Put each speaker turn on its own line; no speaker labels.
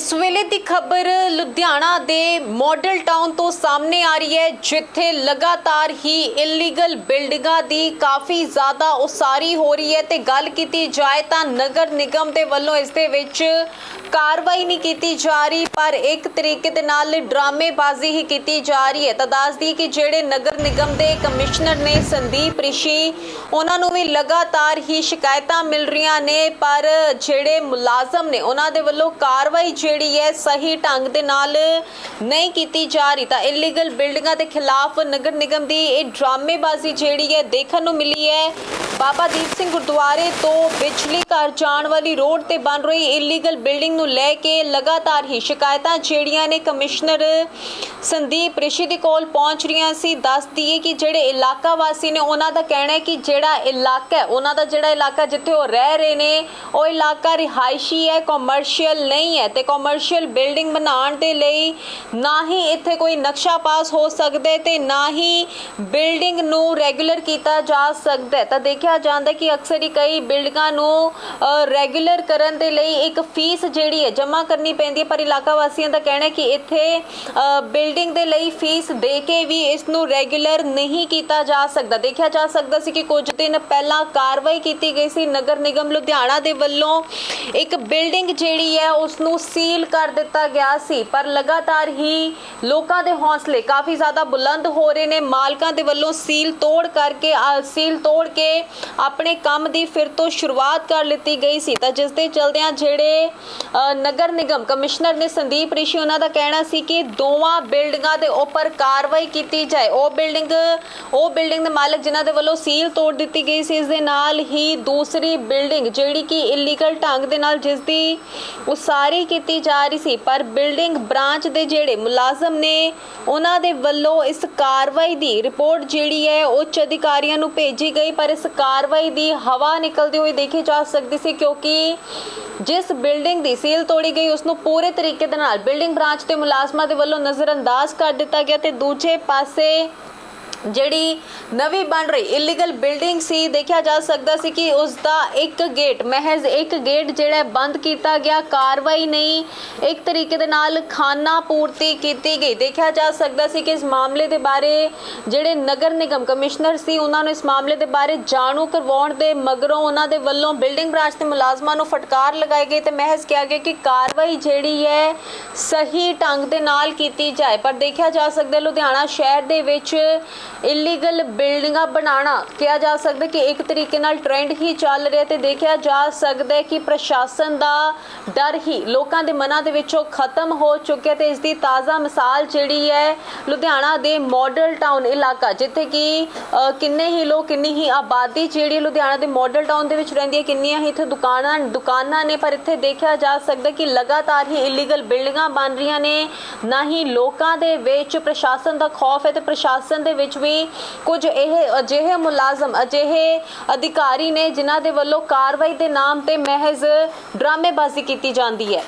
ਇਸ ਵੇਲੇ ਦੀ ਖਬਰ ਲੁਧਿਆਣਾ ਦੇ ਮਾਡਲ ਟਾਊਨ ਤੋਂ ਸਾਹਮਣੇ ਆ ਰਹੀ ਹੈ, ਜਿੱਥੇ ਲਗਾਤਾਰ ਹੀ ਇਲੀਗਲ ਬਿਲਡਿੰਗਾਂ ਦੀ ਕਾਫੀ ਜ਼ਿਆਦਾ ਉਸਾਰੀ ਹੋ ਰਹੀ ਹੈ ਤੇ ਗੱਲ ਕੀਤੀ ਜਾਏ ਤਾਂ ਨਗਰ ਨਿਗਮ ਦੇ ਵੱਲੋਂ ਇਸ ਦੇ ਵਿੱਚ ਕਾਰਵਾਈ ਨਹੀਂ ਕੀਤੀ ਜਾ ਰਹੀ, ਪਰ ਇੱਕ ਤਰੀਕੇ ਦੇ ਨਾਲ ਡਰਾਮੇਬਾਜ਼ੀ ਹੀ ਕੀਤੀ ਜਾ ਰਹੀ ਹੈ। ਤਾਂ ਦੱਸਦੀ ਕਿ ਜਿਹੜੇ ਨਗਰ ਨਿਗਮ ਦੇ ਕਮਿਸ਼ਨਰ ਨੇ ਸੰਦੀਪ ਰਿਸ਼ੀ, ਉਹਨਾਂ ਨੂੰ ਵੀ ਲਗਾਤਾਰ ਹੀ ਸ਼ਿਕਾਇਤਾਂ ਮਿਲ ਰਹੀਆਂ ਨੇ, ਪਰ ਜਿਹੜੇ ਮੁਲਾਜ਼ਮ ਨੇ, ਉਹਨਾਂ ਦੇ ਵੱਲੋਂ ਕਾਰਵਾਈ ਜਿਹੜੀ ਹੈ ਸਹੀ ਢੰਗ ਦੇ ਨਾਲ ਨਹੀਂ ਕੀਤੀ ਜਾ ਰਹੀ, ਤਾਂ ਇਲੀਗਲ ਬਿਲਡਿੰਗਾਂ ਦੇ ਖਿਲਾਫ ਨਗਰ ਨਿਗਮ ਦੀ ਇਹ ਡਰਾਮੇਬਾਜ਼ੀ ਜਿਹੜੀ ਹੈ ਦੇਖਣ ਨੂੰ ਮਿਲੀ ਹੈ। ਬਾਬਾ ਦੀਪ ਸਿੰਘ ਗੁਰਦੁਆਰੇ ਤੋਂ ਬਿਜਲੀ ਘਰ ਜਾਣ ਵਾਲੀ ਰੋਡ ਤੇ ਬਣ ਰਹੀ ਇਲੀਗਲ ਬਿਲਡਿੰਗ ਨੂੰ ਲੈ ਕੇ ਲਗਾਤਾਰ ਹੀ ਸ਼ਿਕਾਇਤਾਂ, ਜਿਹੜੀਆਂ ਨੇ ਕਮਿਸ਼ਨਰ ਸੰਦੀਪ ਰਿਸ਼ੀ ਦੇ ਕੋਲ ਪਹੁੰਚ ਰਹੀਆਂ ਸੀ, ਦੱਸ ਦਈਏ ਕਿ ਜਿਹੜੇ ਇਲਾਕਾ ਵਾਸੀ ਨੇ ਉਹਨਾਂ ਦਾ ਕਹਿਣਾ ਹੈ ਕਿ ਜਿਹੜਾ ਇਲਾਕਾ ਹੈ, ਉਹਨਾਂ ਦਾ ਜਿਹੜਾ ਇਲਾਕਾ ਜਿੱਥੇ ਉਹ ਰਹਿ ਰਹੇ ਨੇ, ਉਹ ਇਲਾਕਾ ਰਿਹਾਇਸ਼ੀ ਹੈ ਕਮਰਸ਼ੀਅਲ ਨਹੀਂ ਹੈ ਤੇ ਕਮਰਸ਼ੀਅਲ ਬਿਲਡਿੰਗ ਬਣਾਉਣ ਦੇ ਲਈ ਨਾ ਹੀ ਇੱਥੇ ਕੋਈ ਨਕਸ਼ਾ ਪਾਸ ਹੋ ਸਕਦਾ ਹੈ ਤੇ ਨਾ ਹੀ ਬਿਲਡਿੰਗ ਨੂੰ ਰੈਗੂਲਰ ਕੀਤਾ ਜਾ ਸਕਦਾ ਤਾਂ ਦੇਖਿਆ ਜਾਂਦਾ ਕਿ ਅਕਸਰ ਹੀ ਕਈ ਬਿਲਡਿੰਗਾਂ ਨੂੰ ਰੈਗੂਲਰ ਕਰਨ ਦੇ ਲਈ ਇੱਕ ਫੀਸ ਜਿਹੜੀ ਹੈ ਜਮ੍ਹਾਂ ਕਰਨੀ ਪੈਂਦੀ ਹੈ। ਪਰ ਇਲਾਕਾ ਵਾਸੀਆਂ ਦਾ ਕਹਿਣਾ ਹੈ ਕਿ ਇੱਥੇ ਬਿਲਡਿੰਗ ਦੇ ਲਈ ਫੀਸ ਦੇ ਕੇ ਵੀ ਇਸ ਨੂੰ ਰੈਗੂਲਰ ਨਹੀਂ ਕੀਤਾ ਜਾ ਸਕਦਾ। ਦੇਖਿਆ ਜਾ ਸਕਦਾ ਸੀ ਕਿ ਕੁਝ ਦਿਨ ਪਹਿਲਾਂ ਕਾਰਵਾਈ ਕੀਤੀ ਗਈ ਸੀ। ਨਗਰ ਨਿਗਮ ਲੁਧਿਆਣਾ ਦੇ ਵੱਲੋਂ ਇੱਕ ਬਿਲਡਿੰਗ ਜਿਹੜੀ ਹੈ, ਉਸ ਨੂੰ ਸੀਲ ਕਰ ਦਿੱਤਾ ਗਿਆ ਸੀ, ਪਰ ਲਗਾਤਾਰ ਹੀ ਲੋਕਾਂ ਦੇ ਹੌਸਲੇ ਕਾਫੀ ਜ਼ਿਆਦਾ ਬੁਲੰਦ ਹੋ ਰਹੇ ਨੇ। ਮਾਲਕਾਂ ਦੇ ਵੱਲੋਂ ਸੀਲ ਤੋੜ ਕਰਕੇ ਸੀਲ ਤੋੜ ਕੇ ਆਪਣੇ ਕੰਮ ਦੀ ਫਿਰ ਤੋਂ ਸ਼ੁਰੂਆਤ ਕਰ ਲਿੱਤੀ ਗਈ ਸੀ। ਤਾਂ ਜਿਸ ਦੇ ਚਲਦਿਆਂ ਜਿਹੜੇ ਨਗਰ ਨਿਗਮ ਕਮਿਸ਼ਨਰ ਨੇ ਸੰਦੀਪ ਰਿਸ਼ੀ, ਉਹਨਾਂ ਦਾ ਕਹਿਣਾ ਸੀ ਕਿ ਦੋਵਾਂ ਬਿਲਡਿੰਗਾਂ ਦੇ ਉੱਪਰ ਕਾਰਵਾਈ ਕੀਤੀ ਜਾਏ। ਉਹ ਬਿਲਡਿੰਗ ਉਹ ਬਿਲਡਿੰਗ ਦੇ ਮਾਲਕ ਜਿਨ੍ਹਾਂ ਦੇ ਵੱਲੋਂ ਸੀਲ ਤੋੜ ਦਿੱਤੀ ਗਈ ਸੀ, ਇਸ ਦੇ ਨਾਲ ਹੀ ਦੂਸਰੀ ਬਿਲਡਿੰਗ ਜਿਹੜੀ ਕਿ ਇਲੀਗਲ ਢੰਗ ਦੇ ਨਾਲ ਜਿਸ ਦੀ ਉਸਾਰੀ ਕੀਤੀ ਜਾ ਰਹੀ ਸੀ, ਪਰ ਬਿਲਡਿੰਗ ਬ੍ਰਾਂਚ ਦੇ ਜਿਹੜੇ ਮੁਲਾਜ਼ਮ ਨੇ, ਉਹਨਾਂ ਦੇ ਵੱਲੋਂ ਇਸ ਕਾਰਵਾਈ ਦੀ ਰਿਪੋਰਟ ਜਿਹੜੀ ਹੈ, ਉੱਚ ਅਧਿਕਾਰੀਆਂ ਨੂੰ ਭੇਜੀ ਗਈ, ਪਰ ਇਸ ਕਾਰਵਾਈ ਦੀ ਹਵਾ ਨਿਕਲਦੀ ਹੋਈ ਦੇਖੀ ਜਾ ਸਕਦੀ ਸੀ, ਕਿਉਂਕਿ ਜਿਸ ਬਿਲਡਿੰਗ ਦੀ ਸੀਲ ਤੋੜੀ ਗਈ ਉਸ ਨੂੰ ਪੂਰੇ ਤਰੀਕੇ ਦੇ ਨਾਲ ਬਿਲਡਿੰਗ ਬ੍ਰਾਂਚ ਦੇ ਮੁਲਾਜ਼ਮਾਂ ਦੇ ਵੱਲੋਂ ਨਜ਼ਰਅੰਦਾਜ਼ ਕਰ ਦਿੱਤਾ ਗਿਆ ਤੇ ਦੂਜੇ ਪਾਸੇ ਜਿਹੜੀ ਨਵੀਂ ਬਣ ਰਹੀ ਇਲੀਗਲ ਬਿਲਡਿੰਗ ਸੀ, ਦੇਖਿਆ ਜਾ ਸਕਦਾ ਸੀ ਕਿ ਉਸ ਦਾ ਇੱਕ ਗੇਟ ਮਹਿਜ਼ ਇੱਕ ਗੇਟ ਜਿਹੜਾ ਬੰਦ ਕੀਤਾ ਗਿਆ। ਕਾਰਵਾਈ ਨਹੀਂ, ਇੱਕ ਤਰੀਕੇ ਦੇ ਨਾਲ ਖਾਨਾ ਪੂਰਤੀ ਕੀਤੀ ਗਈ। ਦੇਖਿਆ ਜਾ ਸਕਦਾ ਸੀ ਕਿ ਇਸ ਮਾਮਲੇ ਦੇ ਬਾਰੇ ਜਿਹੜੇ ਨਗਰ ਨਿਗਮ ਕਮਿਸ਼ਨਰ ਸੀ, ਉਹਨਾਂ ਨੂੰ ਇਸ ਮਾਮਲੇ ਦੇ ਬਾਰੇ ਜਾਣੂ ਕਰਵਾਉਣ ਦੇ ਮਗਰੋਂ ਉਹਨਾਂ ਦੇ ਵੱਲੋਂ ਬਿਲਡਿੰਗ ਬ੍ਰਾਂਚ ਦੇ ਮੁਲਾਜ਼ਮਾਂ ਨੂੰ ਫਟਕਾਰ ਲਗਾਈ ਗਈ ਤੇ ਮਹਿਜ਼ ਕਿਹਾ ਗਿਆ ਕਿ ਕਾਰਵਾਈ ਜਿਹੜੀ ਹੈ, ਸਹੀ ਢੰਗ ਦੇ ਨਾਲ ਕੀਤੀ ਜਾਏ। ਪਰ ਦੇਖਿਆ ਜਾ ਸਕਦਾ ਲੁਧਿਆਣਾ ਸ਼ਹਿਰ ਦੇ ਵਿੱਚ ਇਲੀਗਲ ਬਿਲਡਿੰਗਾਂ ਬਣਾਉਣਾ ਕਿਹਾ ਜਾ ਸਕਦਾ ਕਿ ਇੱਕ ਤਰੀਕੇ ਨਾਲ ਟ੍ਰੈਂਡ ਹੀ ਚੱਲ ਰਿਹਾ ਤੇ ਦੇਖਿਆ ਜਾ ਸਕਦਾ ਹੈ ਕਿ ਪ੍ਰਸ਼ਾਸਨ ਦਾ ਡਰ ਹੀ ਲੋਕਾਂ ਦੇ ਮਨਾਂ ਦੇ ਵਿੱਚੋਂ ਖਤਮ ਹੋ ਚੁੱਕਿਆ ਤੇ ਇਸ ਦੀ ਤਾਜ਼ਾ ਮਿਸਾਲ ਜਿਹੜੀ ਹੈ ਲੁਧਿਆਣਾ ਦੇ ਮਾਡਲ ਟਾਊਨ ਇਲਾਕਾ, ਜਿੱਥੇ ਕਿ ਕਿੰਨੇ ਹੀ ਲੋਕ, ਕਿੰਨੀ ਹੀ ਆਬਾਦੀ ਜਿਹੜੀ ਲੁਧਿਆਣਾ ਦੇ ਮਾਡਲ ਟਾਊਨ ਦੇ ਵਿੱਚ ਰਹਿੰਦੀ ਹੈ, ਕਿੰਨੀਆਂ ਹੀ ਇੱਥੇ ਦੁਕਾਨਾਂ ਦੁਕਾਨਾਂ ਨੇ, ਪਰ ਇੱਥੇ ਦੇਖਿਆ ਜਾ ਸਕਦਾ ਕਿ ਲਗਾਤਾਰ ਹੀ ਇਲੀਗਲ ਬਿਲਡਿੰਗਾਂ ਬਣ ਰਹੀਆਂ ਨੇ, ਨਾ ਹੀ ਲੋਕਾਂ ਦੇ ਵਿੱਚ ਪ੍ਰਸ਼ਾਸਨ ਦਾ ਖੌਫ ਹੈ ਤੇ ਪ੍ਰਸ਼ਾਸਨ ਦੇ ਵਿੱਚ ਵੀ ਕੁਝ ਇਹ ਅਜਿਹੇ ਮੁਲਾਜ਼ਮ, ਅਜਿਹੇ ਅਧਿਕਾਰੀ ਨੇ ਜਿਨ੍ਹਾਂ ਦੇ ਵੱਲੋਂ ਕਾਰਵਾਈ ਦੇ ਨਾਮ ਤੇ ਮਹਿਜ਼ ਡਰਾਮੇਬਾਜ਼ੀ ਕੀਤੀ ਜਾਂਦੀ ਹੈ।